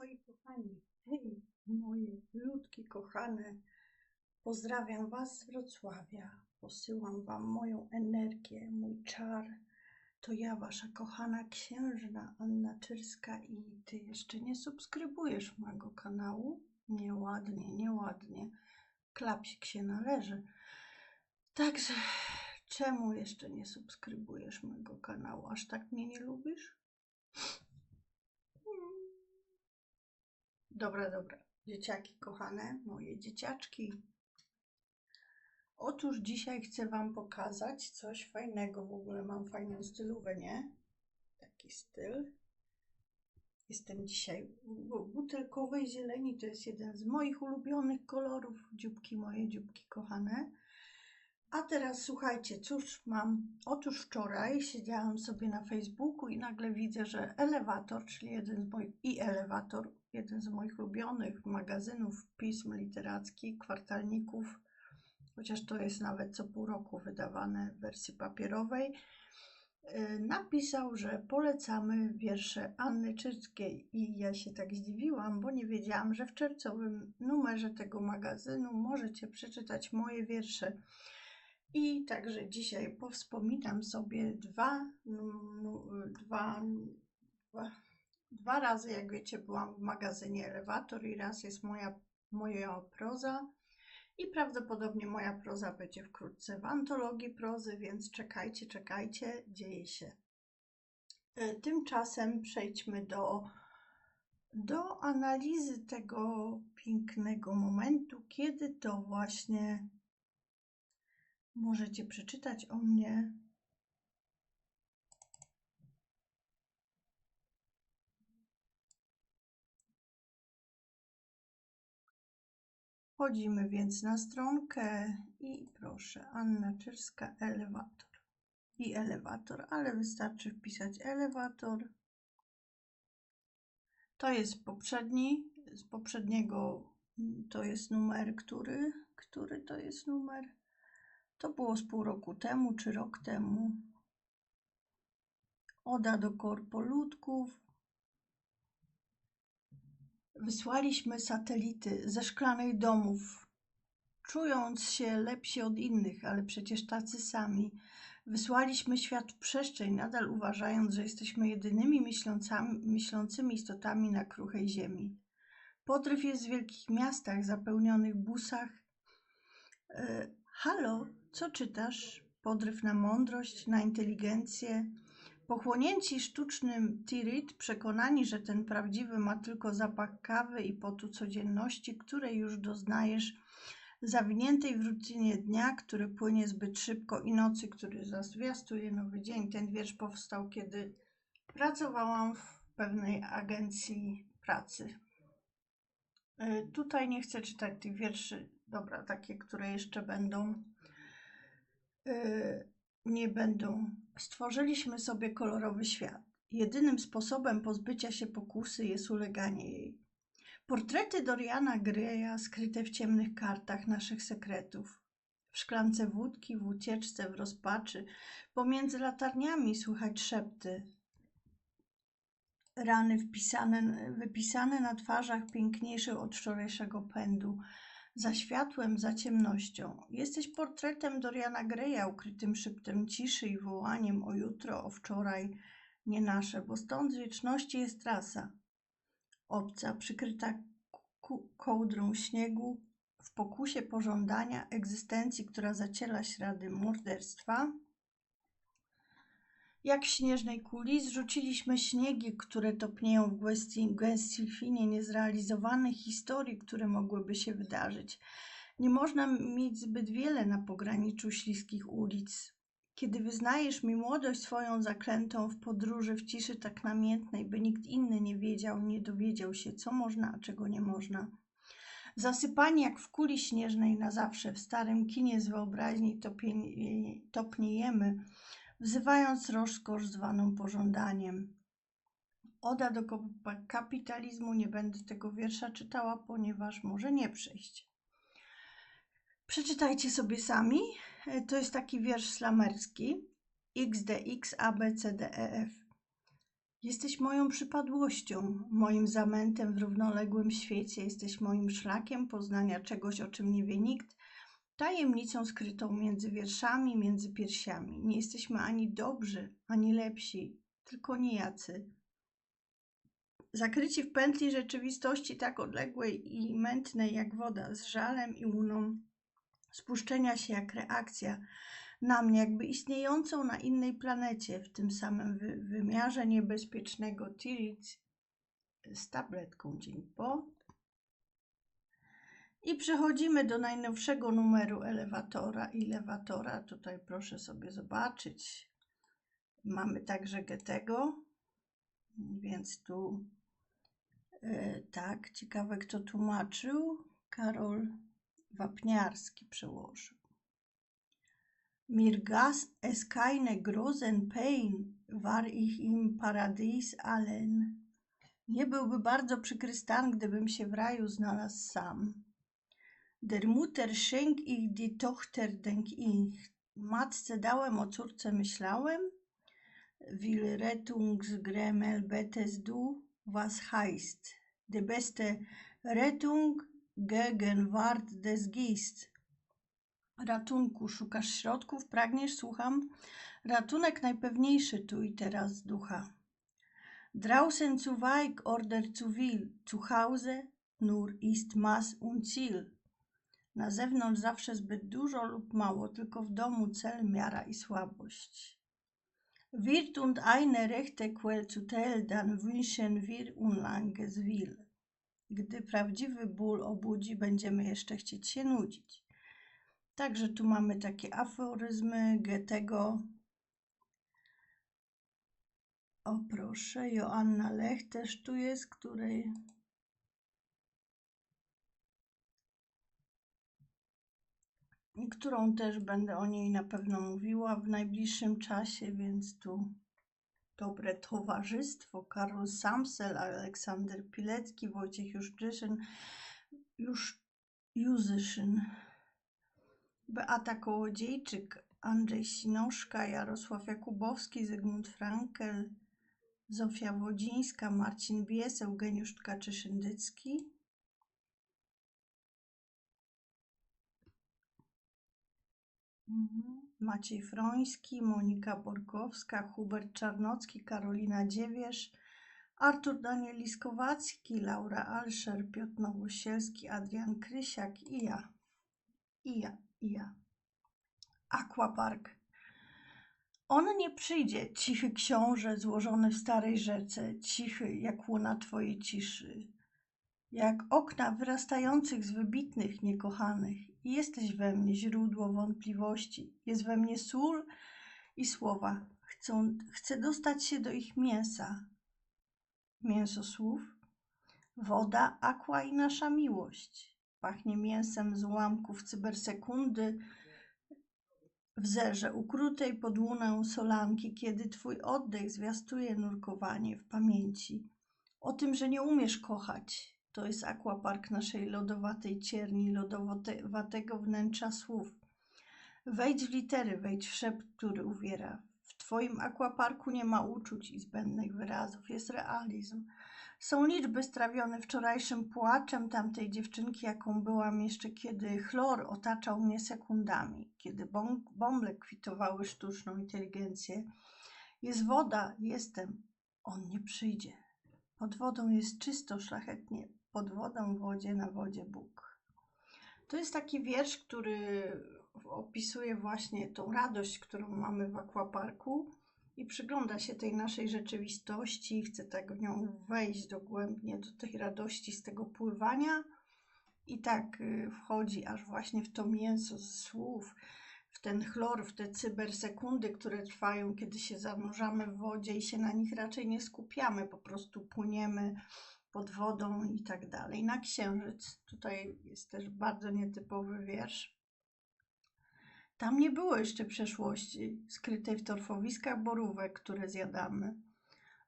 Moi kochani, hej, moje ludki kochane, pozdrawiam Was z Wrocławia. Posyłam Wam moją energię, mój czar. To ja, Wasza kochana księżna Anna Czyrska i Ty jeszcze nie subskrybujesz mojego kanału? Nieładnie, nieładnie. Klapsik się należy. Także czemu jeszcze nie subskrybujesz mojego kanału? Aż tak mnie nie lubisz? Dobra, dobra. Dzieciaki kochane, moje dzieciaczki. Otóż dzisiaj chcę Wam pokazać coś fajnego. W ogóle mam fajną stylówę, nie? Taki styl. Jestem dzisiaj w butelkowej zieleni. To jest jeden z moich ulubionych kolorów. Dzióbki moje, dzióbki kochane. A teraz słuchajcie, cóż mam? Otóż wczoraj siedziałam sobie na Facebooku i nagle widzę, że Elewator, czyli jeden z moich i Elewator, jeden z moich ulubionych magazynów pism literackich, kwartalników, chociaż to jest nawet co pół roku wydawane w wersji papierowej, y, napisał, że polecamy wiersze Anny Czyrskiej i ja się tak zdziwiłam, bo nie wiedziałam, że w czerwcowym numerze tego magazynu możecie przeczytać moje wiersze. I także dzisiaj powspominam sobie dwa, dwa, dwa, dwa razy, jak wiecie, byłam w magazynie Elewator i raz jest moja, moja proza. I prawdopodobnie moja proza będzie wkrótce w antologii prozy, więc czekajcie, czekajcie, dzieje się. E, tymczasem przejdźmy do, do analizy tego pięknego momentu, kiedy to właśnie możecie przeczytać o mnie. Wchodzimy więc na stronkę i proszę, Anna Czerska, elewator. I elewator, ale wystarczy wpisać elewator. To jest poprzedni, z poprzedniego to jest numer, który, który to jest numer? To było z pół roku temu czy rok temu. Oda do korpoludków. Wysłaliśmy satelity ze szklanych domów, czując się lepsi od innych, ale przecież tacy sami. Wysłaliśmy świat w przestrzeń, nadal uważając, że jesteśmy jedynymi myślącymi istotami na kruchej ziemi. Podryw jest w wielkich miastach zapełnionych busach. E, halo, co czytasz? Podryw na mądrość, na inteligencję. Pochłonięci sztucznym tirit, przekonani, że ten prawdziwy ma tylko zapach kawy i potu codzienności, której już doznajesz, zawiniętej w rutynie dnia, który płynie zbyt szybko i nocy, który zwiastuje nowy dzień. Ten wiersz powstał, kiedy pracowałam w pewnej agencji pracy. Y, tutaj nie chcę czytać tych wierszy, dobra, takie, które jeszcze będą Y, nie będą. Stworzyliśmy sobie kolorowy świat. Jedynym sposobem pozbycia się pokusy jest uleganie jej. Portrety Doriana Greya skryte w ciemnych kartach naszych sekretów. W szklance wódki, w ucieczce, w rozpaczy, pomiędzy latarniami słychać szepty. Rany wpisane, wypisane na twarzach piękniejszych od wczorajszego pędu za światłem, za ciemnością. Jesteś portretem Doriana Greya, ukrytym szeptem ciszy i wołaniem o jutro, o wczoraj, nie nasze, bo stąd z wieczności jest trasa. Obca, przykryta kołdrą śniegu, w pokusie pożądania egzystencji, która zaciela ślady morderstwa, jak śnieżnej kuli zrzuciliśmy śniegi, które topnieją w gęstwinie niezrealizowanych historii, które mogłyby się wydarzyć. Nie można mieć zbyt wiele na pograniczu śliskich ulic. Kiedy wyznajesz mi młodość swoją zaklętą w podróży w ciszy tak namiętnej, by nikt inny nie wiedział, nie dowiedział się, co można, a czego nie można. Zasypani jak w kuli śnieżnej na zawsze, w starym kinie z wyobraźni topniejemy, wzywając rozkosz zwaną pożądaniem. Oda do kapitalizmu nie będę tego wiersza czytała, ponieważ może nie przejść. Przeczytajcie sobie sami. To jest taki wiersz slamerski. XDX ABCDEF. Jesteś moją przypadłością, moim zamętem w równoległym świecie, jesteś moim szlakiem poznania czegoś, o czym nie wie nikt, tajemnicą skrytą między wierszami, między piersiami. Nie jesteśmy ani dobrzy, ani lepsi, tylko niejacy. Zakryci w pętli rzeczywistości tak odległej i mętnej jak woda, z żalem i łuną, spuszczenia się jak reakcja na mnie, jakby istniejącą na innej planecie, w tym samym wy wymiarze niebezpiecznego Tirit z tabletką dzień po. I przechodzimy do najnowszego numeru elewatora i lewatora. Tutaj proszę sobie zobaczyć. Mamy także Getego, więc tu e, tak, ciekawe kto tłumaczył. Karol Wapniarski przełożył. Mir gas es keine großen Pein, war ich im Paradies allen. Nie byłby bardzo przykry stan, gdybym się w raju znalazł sam. Der Mutter schenk ich die Tochter, denk ich. Matce dałem, o córce myślałem. Will Rettungsgremel betes du, was heißt? Die beste Rettung Gegenwart des Geist. Ratunku, szukasz środków, pragniesz, słucham. Ratunek najpewniejszy tu i teraz ducha. Draußen zu weit oder zu viel, zu Hause nur ist Maß und Ziel. Na zewnątrz zawsze zbyt dużo lub mało, tylko w domu cel, miara i słabość. Wird und eine rechte Quell zu tell, dann wünschen wir unlanges will. Gdy prawdziwy ból obudzi, będziemy jeszcze chcieć się nudzić. Także tu mamy takie aforyzmy Goethego. O proszę, Joanna Lech też tu jest, której którą też będę o niej na pewno mówiła w najbliższym czasie, więc tu dobre towarzystwo. Karol Samsel, Aleksander Pilecki, Wojciech Juszczyszyn, już Juzyszyn. Beata Kołodziejczyk, Andrzej Sinoszka, Jarosław Jakubowski, Zygmunt Frankel, Zofia Wodzińska, Marcin Bies, Eugeniusz Tkaczy-Szyndycki. Maciej Froński, Monika Borkowska, Hubert Czarnocki, Karolina Dziewierz, Artur Danieliskowacki, Laura Alszer, Piotr Nowosielski, Adrian Krysiak i ja. I ja ja. Aquapark. On nie przyjdzie, cichy książę złożony w starej rzece, cichy jak łuna twojej ciszy, jak okna wyrastających z wybitnych niekochanych. Jesteś we mnie źródło wątpliwości, jest we mnie sól i słowa. Chcą, chcę dostać się do ich mięsa. Mięso słów, woda, aqua i nasza miłość. Pachnie mięsem z ułamków cybersekundy w zerze ukrutej pod łunę solanki, kiedy twój oddech zwiastuje nurkowanie w pamięci. O tym, że nie umiesz kochać. To jest akwapark naszej lodowatej cierni, lodowatego wnętrza słów. Wejdź w litery, wejdź w szept, który uwiera. W twoim akwaparku nie ma uczuć i zbędnych wyrazów, jest realizm. Są liczby strawione wczorajszym płaczem tamtej dziewczynki, jaką byłam jeszcze, kiedy chlor otaczał mnie sekundami, kiedy bąble kwitowały sztuczną inteligencję. Jest woda, jestem, on nie przyjdzie. Pod wodą jest czysto, szlachetnie, pod wodą, wodzie, na wodzie Bóg. To jest taki wiersz, który opisuje właśnie tą radość, którą mamy w akwaparku i przygląda się tej naszej rzeczywistości, chce tak w nią wejść dogłębnie do tej radości z tego pływania i tak y, wchodzi aż właśnie w to mięso z słów, w ten chlor, w te cybersekundy, które trwają, kiedy się zanurzamy w wodzie i się na nich raczej nie skupiamy, po prostu płyniemy pod wodą i tak dalej. Na księżyc, tutaj jest też bardzo nietypowy wiersz. Tam nie było jeszcze przeszłości, skrytej w torfowiskach borówek, które zjadamy.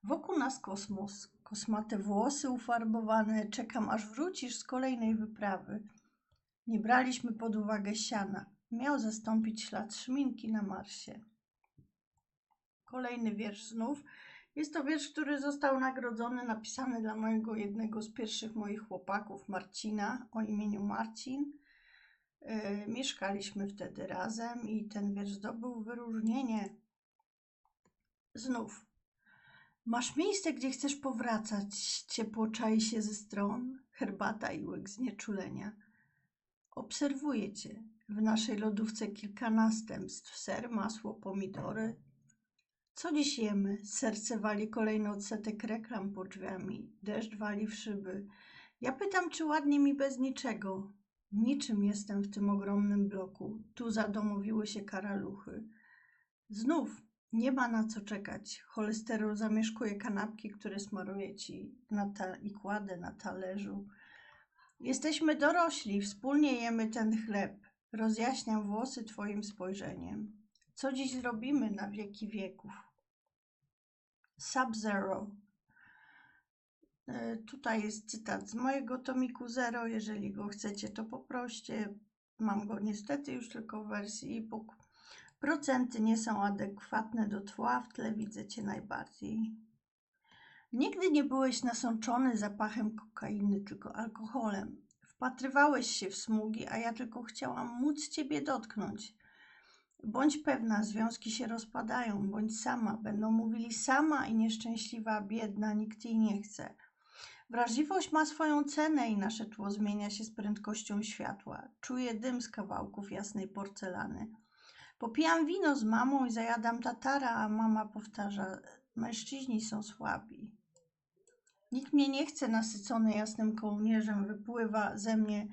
Wokół nas kosmos, kosmate włosy ufarbowane, czekam aż wrócisz z kolejnej wyprawy. Nie braliśmy pod uwagę siana, miał zastąpić ślad szminki na Marsie. Kolejny wiersz znów. Jest to wiersz, który został nagrodzony, napisany dla mojego jednego z pierwszych moich chłopaków, Marcina, o imieniu Marcin. Yy, mieszkaliśmy wtedy razem i ten wiersz zdobył wyróżnienie. Znów. Masz miejsce, gdzie chcesz powracać, ciepło czai się ze stron, herbata i łyk znieczulenia. Obserwuję cię. W naszej lodówce kilka następstw, ser, masło, pomidory. Co dziś jemy? Serce wali kolejny odsetek reklam pod drzwiami. Deszcz wali w szyby. Ja pytam, czy ładnie mi bez niczego. Niczym jestem w tym ogromnym bloku. Tu zadomowiły się karaluchy. Znów nie ma na co czekać. Cholesterol zamieszkuje kanapki, które smaruję ci na i kładę na talerzu. Jesteśmy dorośli, wspólnie jemy ten chleb. Rozjaśniam włosy twoim spojrzeniem. Co dziś zrobimy na wieki wieków? Sub-Zero. E, Tutaj jest cytat z mojego tomiku Zero. Jeżeli go chcecie, to poproście. Mam go niestety już tylko w wersji e-book. Procenty nie są adekwatne do tła, w tle widzę cię najbardziej. Nigdy nie byłeś nasączony zapachem kokainy, tylko alkoholem. Wpatrywałeś się w smugi, a ja tylko chciałam móc ciebie dotknąć. Bądź pewna, związki się rozpadają, bądź sama. Będą mówili sama i nieszczęśliwa, biedna, nikt jej nie chce. Wrażliwość ma swoją cenę i nasze tło zmienia się z prędkością światła. Czuję dym z kawałków jasnej porcelany. Popijam wino z mamą i zajadam tatara, a mama powtarza: Mężczyźni są słabi. Nikt mnie nie chce, nasycony jasnym kołnierzem, wypływa ze mnie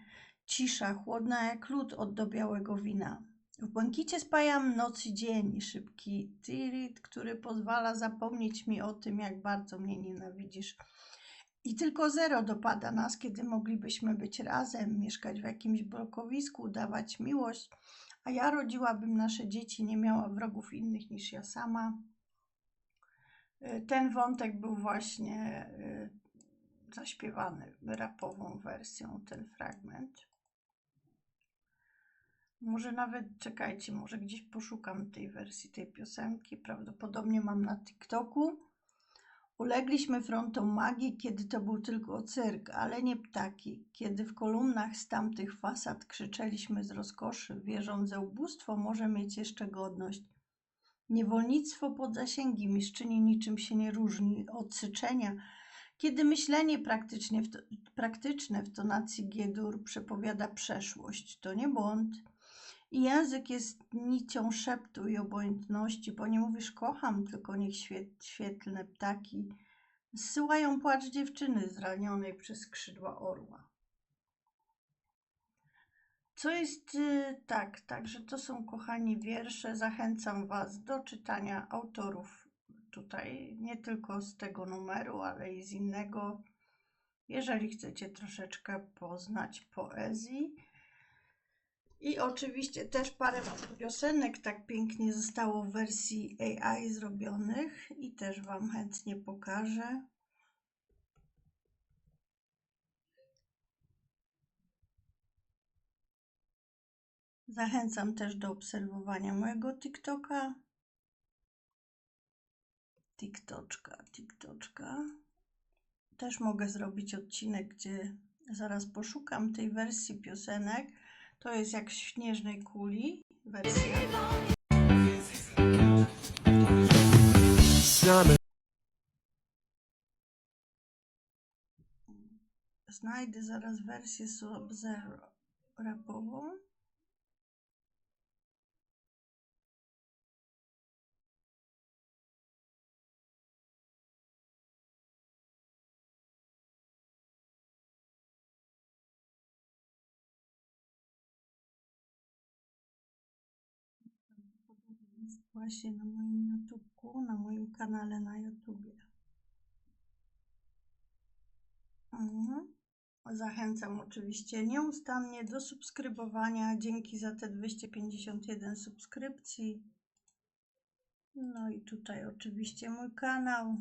cisza, chłodna jak lód od do białego wina. W błękicie spajam noc i dzień, szybki tirit, który pozwala zapomnieć mi o tym, jak bardzo mnie nienawidzisz. I tylko zero dopada nas, kiedy moglibyśmy być razem, mieszkać w jakimś blokowisku, dawać miłość, a ja rodziłabym nasze dzieci, nie miała wrogów innych niż ja sama. Y, Ten wątek był właśnie y, zaśpiewany rapową wersją, ten fragment. Może nawet, czekajcie, może gdzieś poszukam tej wersji, tej piosenki. Prawdopodobnie mam na TikToku. Ulegliśmy frontom magii, kiedy to był tylko cyrk, ale nie ptaki. Kiedy w kolumnach z tamtych fasad krzyczeliśmy z rozkoszy, wierząc, że ubóstwo może mieć jeszcze godność. Niewolnictwo pod zasięgi mistrzyni niczym się nie różni od syczenia, kiedy myślenie praktycznie w to, praktyczne w tonacji G-dur przepowiada przeszłość. To nie błąd. Język jest nicią szeptu i obojętności, bo nie mówisz kocham, tylko niech świe- świetlne ptaki zsyłają płacz dziewczyny zranionej przez skrzydła orła. Co jest y, tak, także to są kochani wiersze. Zachęcam Was do czytania autorów tutaj, nie tylko z tego numeru, ale i z innego. Jeżeli chcecie troszeczkę poznać poezji. I oczywiście też parę piosenek tak pięknie zostało w wersji AI zrobionych i też Wam chętnie pokażę. Zachęcam też do obserwowania mojego TikToka. TikToczka, TikToczka. Też mogę zrobić odcinek, gdzie zaraz poszukam tej wersji piosenek. To jest jak w śnieżnej kuli wersja. Znajdę zaraz wersję Sub-Zero rapową. Właśnie na moim YouTubeku, na moim kanale na YouTubie. Mhm. Zachęcam oczywiście nieustannie do subskrybowania. Dzięki za te 251 subskrypcji. No i tutaj oczywiście mój kanał.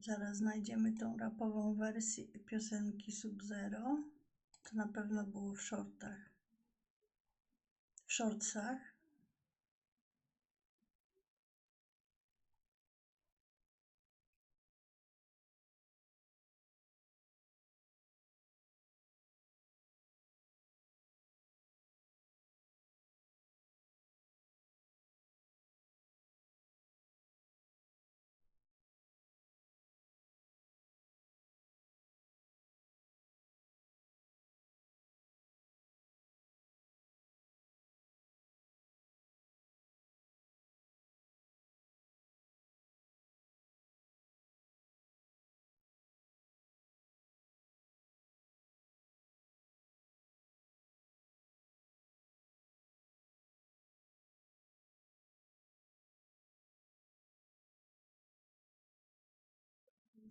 Zaraz znajdziemy tą rapową wersję piosenki Sub-Zero. To na pewno było w shortach. W shortsach.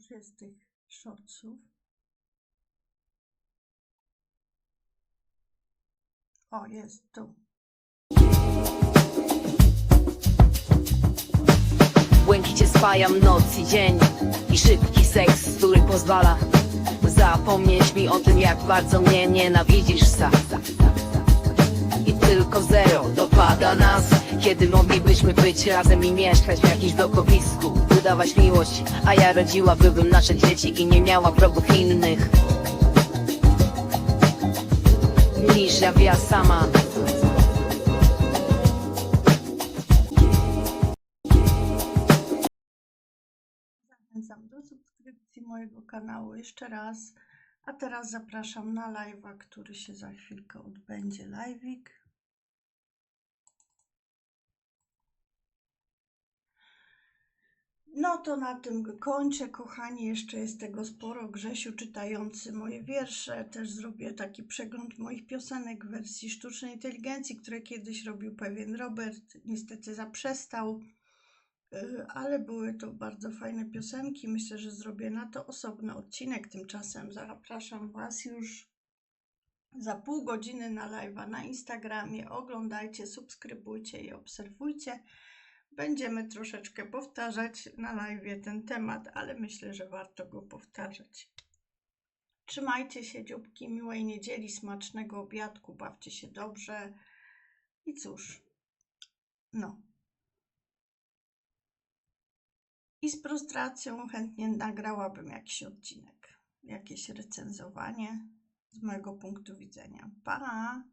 Tych shortsów? O, jest tu. Błękicie spajam noc i dzień I szybki seks, który pozwala Zapomnieć mi o tym, jak bardzo mnie nienawidzisz sam I tylko zero dopada nas Kiedy moglibyśmy być razem i mieszkać w jakimś blokowisku Wydawać miłość, a ja rodziłabym nasze dzieci I nie miała wrogów innych Niż ja sama Zachęcam do subskrypcji mojego kanału jeszcze raz. A teraz zapraszam na live'a, który się za chwilkę odbędzie. Live'ik. No to na tym kończę, kochani. Jeszcze jest tego sporo. Grzesiu czytający moje wiersze. Też zrobię taki przegląd moich piosenek w wersji sztucznej inteligencji, które kiedyś robił pewien Robert. Niestety zaprzestał. Y, ale były to bardzo fajne piosenki. Myślę, że zrobię na to osobny odcinek. Tymczasem zapraszam Was już za pół godziny na live'a na Instagramie. Oglądajcie, subskrybujcie i obserwujcie. Będziemy troszeczkę powtarzać na live'ie ten temat, ale myślę, że warto go powtarzać. Trzymajcie się, dzióbki, miłej niedzieli, smacznego obiadku, bawcie się dobrze. I cóż, no. I z frustracją chętnie nagrałabym jakiś odcinek, jakieś recenzowanie z mojego punktu widzenia. Pa!